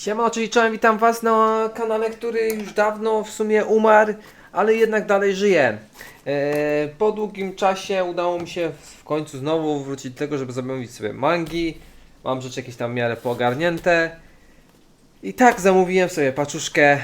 Siema, czyli czołem, witam was na kanale, który już dawno w sumie umarł, ale jednak dalej żyje. E, po długim czasie udało mi się w końcu znowu wrócić do tego, żeby zamówić sobie mangi. Mam rzeczy jakieś tam w miarę poogarnięte. I tak zamówiłem sobie paczuszkę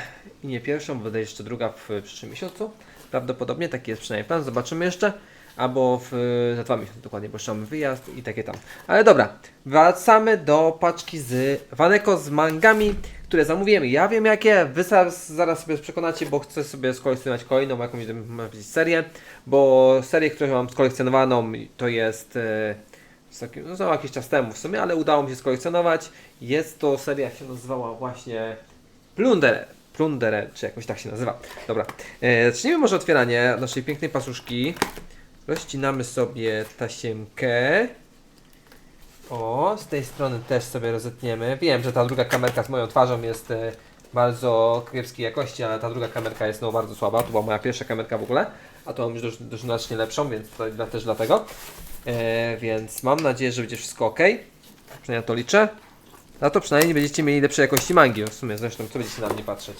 i nie pierwszą, będę jeszcze druga w przyszłym miesiącu. Prawdopodobnie taki jest przynajmniej plan, zobaczymy jeszcze. Albo w, za dwa miesiące dokładnie, bo jeszcze mamy wyjazd i takie tam. Ale dobra, wracamy do paczki z Waneko z mangami, które zamówiłem. Ja wiem jakie, wy zaraz, zaraz sobie przekonacie, bo chcę sobie skolekcjonować kolejną jakąś serię, bo serię, którą mam skolekcjonowaną to jest e, no, jakiś czas temu w sumie, ale udało mi się skolekcjonować. Jest to seria, jak się nazywała właśnie Plunder. Plunder, czy jakoś tak się nazywa. Dobra, e, zacznijmy może otwieranie naszej pięknej pasuszki. Rozcinamy sobie tasiemkę. O, z tej strony też sobie rozetniemy. Wiem, że ta druga kamerka z moją twarzą jest e, bardzo kiepskiej jakości, ale ta druga kamerka jest no, bardzo słaba. To była moja pierwsza kamerka w ogóle, a to mam już znacznie lepszą, więc to, też dlatego. E, więc mam nadzieję, że będzie wszystko ok. Przynajmniej na to liczę. Na to przynajmniej nie będziecie mieli lepszej jakości mangi. W sumie zresztą, co będziecie na mnie patrzeć?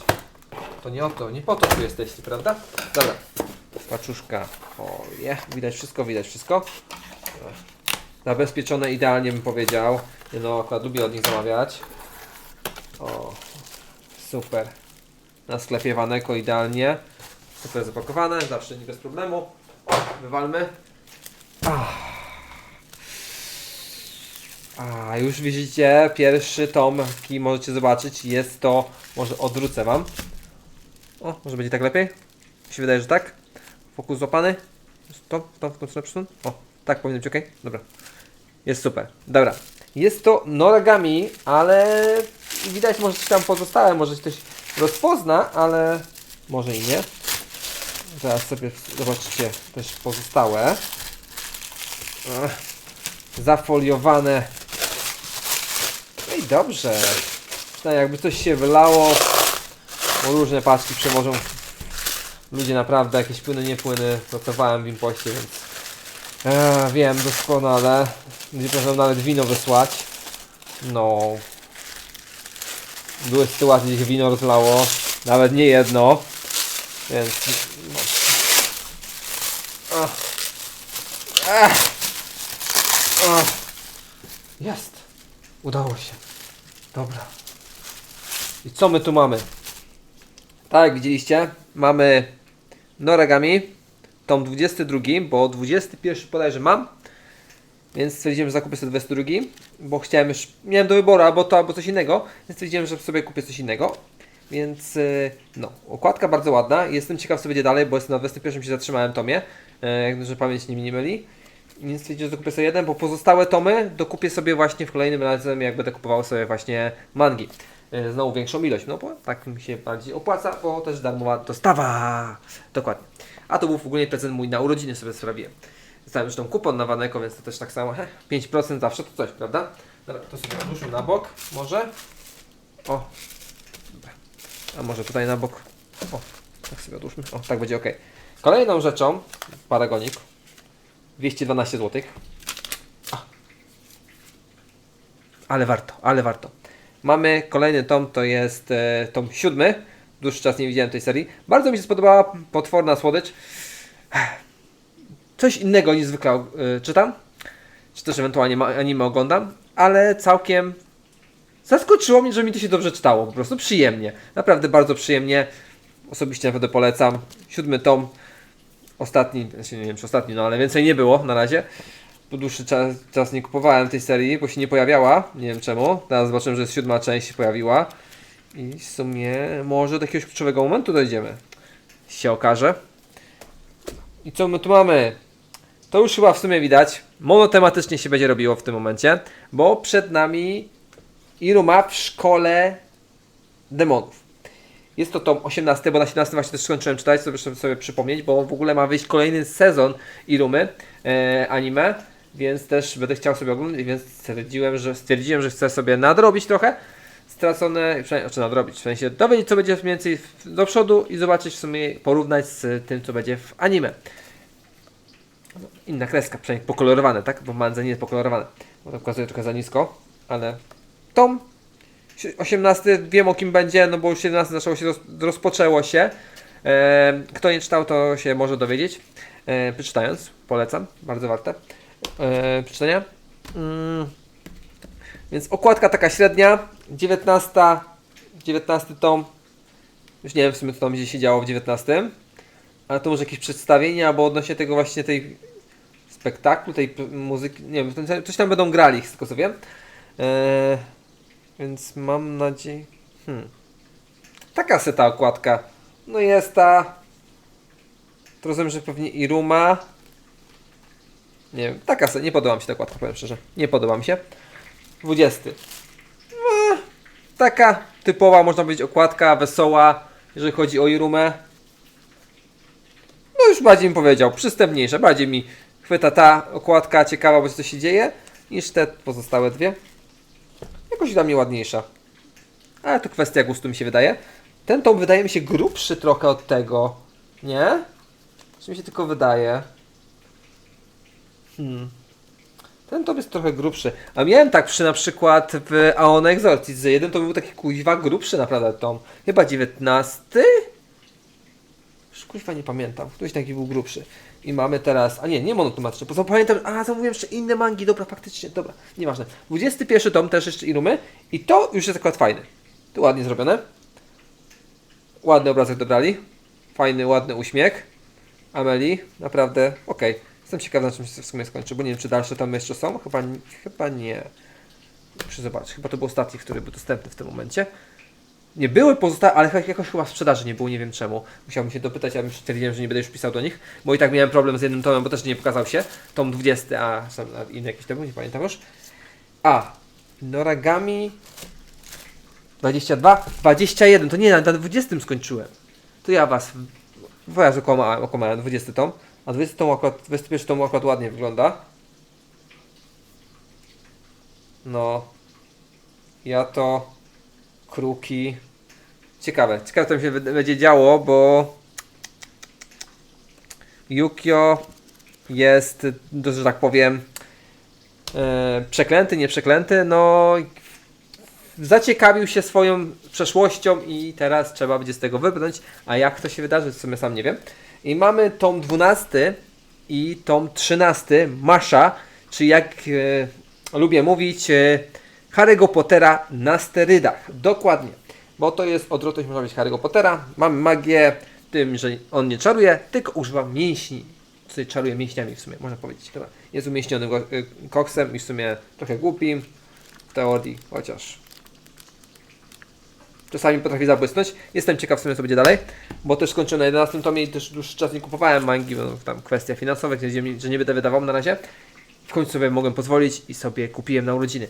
To nie o to, nie po to tu jesteście, prawda? Dobra. Paczuszka. O, je. Widać wszystko, widać wszystko. Zabezpieczone idealnie bym powiedział. No, akurat lubię od nich zamawiać. O, super. Na sklepie Waneko idealnie. Super zapakowane, zawsze nie bez problemu. O, wywalmy. A, a już widzicie pierwszy tom, jaki możecie zobaczyć. Jest to, może odwrócę Wam. O, może będzie tak lepiej? Mi się wydaje, że tak. Fokus złapany. To, to, w tą stronę przesunę. O, tak powinno być ok. Dobra. Jest super. Dobra. Jest to Noragami, ale widać może coś tam pozostałe, może ktoś rozpozna, ale może i nie. Zaraz sobie zobaczycie też pozostałe. Zafoliowane. No i dobrze. No jakby coś się wylało, różne paczki przewożą ludzie naprawdę jakieś płyny, nie płyny. Pracowałem w impoście, więc Eee, wiem doskonale. Będzie można nawet wino wysłać. No. Były sytuacje, gdzie się wino rozlało. Nawet nie jedno. Więc. No. Ach. Ach. Ach. Jest. Udało się. Dobra. I co my tu mamy? Tak widzieliście, mamy Noragami, tom 22, bo 21 bodajże mam, więc stwierdziłem, że zakupię sobie 22, bo chciałem już, miałem do wyboru albo to, albo coś innego, więc stwierdziłem, że sobie kupię coś innego. Więc y, no, okładka bardzo ładna. Jestem ciekaw, co będzie dalej, bo jestem na 21 się zatrzymałem tomie, e, że pamięć nie, nie myli. Więc stwierdziłem, że kupię sobie jeden, bo pozostałe tomy dokupię sobie właśnie w kolejnym razem, jak będę kupował sobie właśnie mangi. E, Znowu większą ilość, no bo tak mi się bardziej opłaca, bo też darmowa dostawa. Dokładnie. A to był w ogóle prezent mój na urodziny sobie sprawiłem. Dostałem zresztą kupon na Waneko, więc to też tak samo. Heh, 5% zawsze to coś, prawda? Dobra, to sobie odłóżmy na bok, może. O. A może tutaj na bok. O, tak sobie odłóżmy. O, tak będzie ok. Kolejną rzeczą, paragonik. 212 zł. Ale warto, ale warto. Mamy kolejny tom, to jest e, tom siódmy. Dłuższy czas nie widziałem tej serii. Bardzo mi się spodobała potworna słodycz. Coś innego niż zwykle e, czytam. Czy też ewentualnie anime oglądam. Ale całkiem zaskoczyło mnie, że mi to się dobrze czytało. Po prostu przyjemnie. Naprawdę bardzo przyjemnie. Osobiście naprawdę polecam. Siódmy tom. Ostatni, znaczy nie wiem czy ostatni, no ale więcej nie było na razie. Po dłuższy czas, czas nie kupowałem tej serii, bo się nie pojawiała. Nie wiem czemu. Teraz zobaczyłem, że siódma część się pojawiła. I w sumie może do jakiegoś kluczowego momentu dojdziemy. Się okaże. I co my tu mamy? To już chyba w sumie widać. Monotematycznie się będzie robiło w tym momencie, bo przed nami Iruma w szkole demonów. Jest to tom 18, bo na 17 właśnie też skończyłem czytać, sobie żeby sobie przypomnieć, bo w ogóle ma wyjść kolejny sezon Irumy e, anime, więc też będę chciał sobie oglądać, więc stwierdziłem, że, stwierdziłem, że chcę sobie nadrobić trochę stracone, znaczy nadrobić, w sensie dowiedzieć co będzie mniej więcej do przodu i zobaczyć w sumie, porównać z tym co będzie w anime. Inna kreska, przynajmniej pokolorowane, tak? Bo mandze nie jest pokolorowane, bo to pokazuje trochę za nisko, ale tom 18 wiem o kim będzie, no bo już 17 zaczęło się, roz, rozpoczęło się. E, kto nie czytał, to się może dowiedzieć. E, przeczytając, polecam, bardzo warte e, przeczytania. Mm. Więc okładka taka średnia, 19, 19 tom. Już nie wiem w sumie co tam będzie się działo w 19. Ale to może jakieś przedstawienie, albo odnośnie tego właśnie tej spektaklu, tej muzyki, nie wiem, coś tam będą grali, z tego co wiem. Eee, więc mam nadzieję... Hmm. Taka se ta okładka. No jest ta... To rozumiem, że pewnie Iruma. Nie wiem, taka se, nie podoba mi się ta okładka, powiem szczerze. Nie podoba mi się. 20. No, taka typowa, można powiedzieć, okładka, wesoła, jeżeli chodzi o Irumę. No już bardziej mi powiedział, przystępniejsza, bardziej mi chwyta ta okładka ciekawa, bo co się dzieje, niż te pozostałe dwie. Jakoś dla mnie ładniejsza. Ale to kwestia gustu mi się wydaje. Ten tom wydaje mi się grubszy trochę od tego, nie? Czy mi się tylko wydaje? Hmm. Ten tom jest trochę grubszy. A miałem tak przy na przykład w Aona Exorcist, że jeden to był taki kuźwa grubszy naprawdę tom. Chyba 19? Już kuźwa nie pamiętam. Ktoś taki był grubszy. I mamy teraz, a nie, nie monotematyczny. Poza pamiętam, a zamówiłem jeszcze inne mangi, dobra, faktycznie, dobra, nieważne. 21 tom też jeszcze Irumy i to już jest akurat fajny. To ładnie zrobione. Ładny obrazek dobrali. Fajny, ładny uśmiech. Ameli, naprawdę, okej. Jestem ciekaw, na czym się w sumie skończy, bo nie wiem, czy dalsze tam jeszcze są. Chyba, chyba nie. Muszę zobaczyć. Chyba to był ostatni, który był dostępny w tym momencie. Nie były pozostałe, ale jakoś chyba w sprzedaży nie było, nie wiem czemu. Musiałbym się dopytać, już stwierdziłem, że nie będę już pisał do nich, bo i tak miałem problem z jednym tomem, bo też nie pokazał się. Tom 20, a są a inne jakieś tomy, nie pamiętam już. A, Noragami 22, 21, to nie, na na 20 skończyłem. To ja was wyraz okłamałem, okłamałem 20 tom, a 20 tom akurat, 21 tom akurat ładnie wygląda. No, ja to kruki. Ciekawe, ciekawe co mi się będzie działo, bo Yukio jest, że tak powiem, e, przeklęty, nie przeklęty, no zaciekawił się swoją przeszłością i teraz trzeba będzie z tego wybrnąć, a jak to się wydarzy, w sumie sam nie wiem. I mamy tom 12 i tom 13, Masza, czy jak e, lubię mówić, e, Harry'ego Pottera na sterydach. Dokładnie, bo to jest odwrotność, można powiedzieć, Harry'ego Pottera. Mamy magię tym, że on nie czaruje, tylko używa mięśni. Tutaj czaruje mięśniami w sumie, można powiedzieć. Dobra. Jest umieśnionym y, koksem i w sumie trochę głupim w teorii, chociaż czasami potrafi zabłysnąć. Jestem ciekaw w sumie co będzie dalej, bo też skończyłem na 11 tomie i też dłuższy czas nie kupowałem mangi, bo tam kwestia finansowa, że nie będę wydawał na razie. W końcu sobie mogłem pozwolić i sobie kupiłem na urodziny.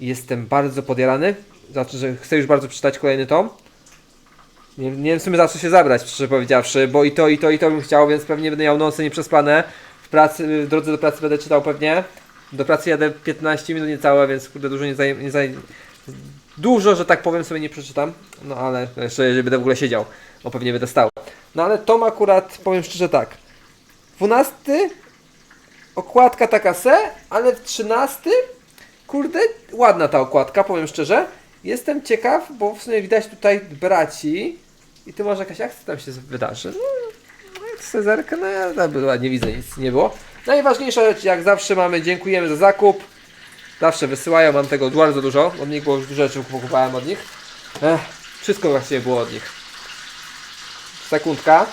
Jestem bardzo podjarany, znaczy, że chcę już bardzo przeczytać kolejny tom. Nie, nie wiem w sumie za co się zabrać, szczerze powiedziawszy, bo i to, i to, i to bym chciał, więc pewnie będę miał nocy nieprzespane. W pracy, w drodze do pracy będę czytał pewnie. Do pracy jadę 15 minut niecałe, więc kurde dużo nie zajmie, nie zaj... Dużo, że tak powiem, sobie nie przeczytam. No ale jeszcze jeżeli będę w ogóle siedział, bo pewnie będę stał. No ale Tom akurat, powiem szczerze tak. 12 okładka taka se, ale w 13 kurde, ładna ta okładka, powiem szczerze. Jestem ciekaw, bo w sumie widać tutaj braci. I tu może jakaś akcja tam się wydarzy. No, no ja dobra, nie widzę nic, nie było. Najważniejsza rzecz, jak zawsze mamy, dziękujemy za zakup. Zawsze wysyłają, mam tego bardzo dużo. Od nich było już dużo rzeczy, kupowałem od nich. Ech, wszystko właściwie było od nich. Sekundka.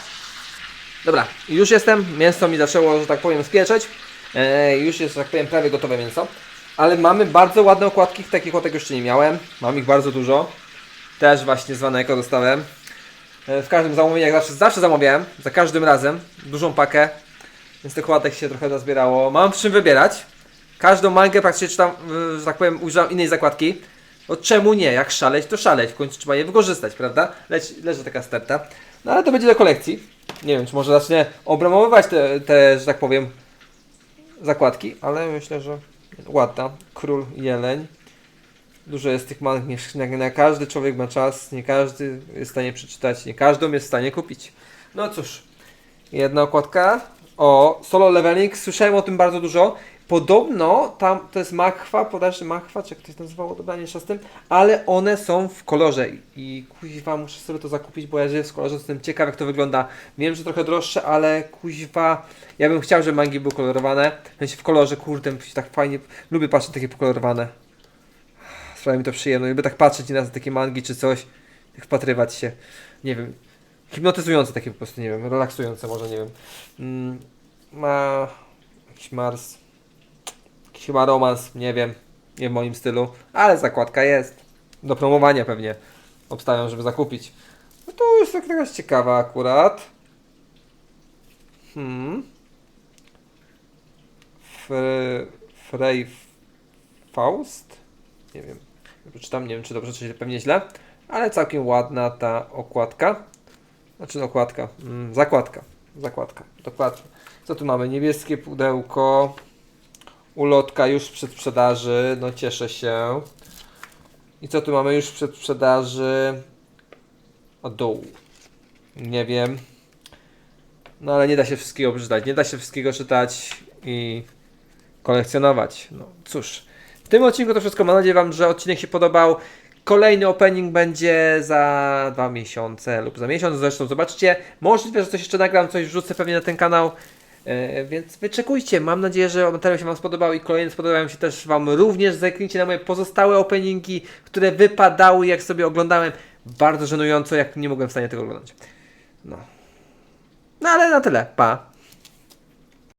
Dobra, już jestem. Mięso mi zaczęło, że tak powiem, spieczeć. Już jest, że tak powiem, prawie gotowe mięso. Ale mamy bardzo ładne okładki, takich okładek jeszcze nie miałem. Mam ich bardzo dużo. Też właśnie z Waneko dostałem. E, w każdym zamówieniu, jak zawsze, zawsze zamawiałem. Za każdym razem. Dużą pakę. Więc tych okładek się trochę nazbierało. Mam w czym wybierać. Każdą mangę praktycznie czytam, y, że tak powiem, używam innej zakładki. Bo czemu nie? Jak szaleć, to szaleć. W końcu trzeba je wykorzystać, prawda? Leci, leży taka sterta. No ale to będzie do kolekcji. Nie wiem, czy może zacznę obramowywać te, te, że tak powiem, zakładki, ale myślę, że ładna. Król Jeleń. Dużo jest tych mang, nie, nie każdy człowiek ma czas, nie każdy jest w stanie przeczytać, nie każdą jest w stanie kupić. No cóż, jedna okładka. O, solo leveling, słyszałem o tym bardzo dużo Podobno tam to jest machwa, podaży machwa, czy jak to się nazywało, dobra, z tym, ale one są w kolorze i- i kuźwa muszę sobie to zakupić, bo ja żyję w kolorze, jestem ciekaw jak to wygląda. Wiem, że trochę droższe, ale kuźwa, ja bym chciał, żeby mangi były kolorowane, w w kolorze, kurde, się tak fajnie, lubię patrzeć takie pokolorowane. Sprawia mi to przyjemność, lubię tak patrzeć na takie mangi czy coś, tak wpatrywać się, nie wiem, hipnotyzujące takie po prostu, nie wiem, relaksujące może, nie wiem. Mm, ma jakiś Mars, chyba romans, nie wiem, nie w moim stylu, ale zakładka jest. Do promowania pewnie obstawiam, żeby zakupić. No to jest jakaś ciekawa akurat. Hmm. Fre- Frey Faust? Nie wiem. Przeczytam, nie wiem czy dobrze, czy pewnie źle, ale całkiem ładna ta okładka. Znaczy okładka, mm, zakładka. Zakładka, dokładnie. Co tu mamy? Niebieskie pudełko. Ulotka już w przedsprzedaży, no cieszę się. I co tu mamy już w przedsprzedaży? O dół. Nie wiem. No ale nie da się wszystkiego przeczytać. Nie da się wszystkiego czytać i kolekcjonować. No cóż. W tym odcinku to wszystko. Mam nadzieję Wam, że odcinek się podobał. Kolejny opening będzie za dwa miesiące lub za miesiąc, zresztą zobaczcie. Możliwe, że coś jeszcze nagram, coś wrzucę pewnie na ten kanał. E, więc wyczekujcie. Mam nadzieję, że materiał się Wam spodobał i kolejne spodobają się też Wam również. Zerknijcie na moje pozostałe openingi, które wypadały, jak sobie oglądałem. Bardzo żenująco, jak nie mogłem w stanie tego oglądać. No. No ale na tyle. Pa.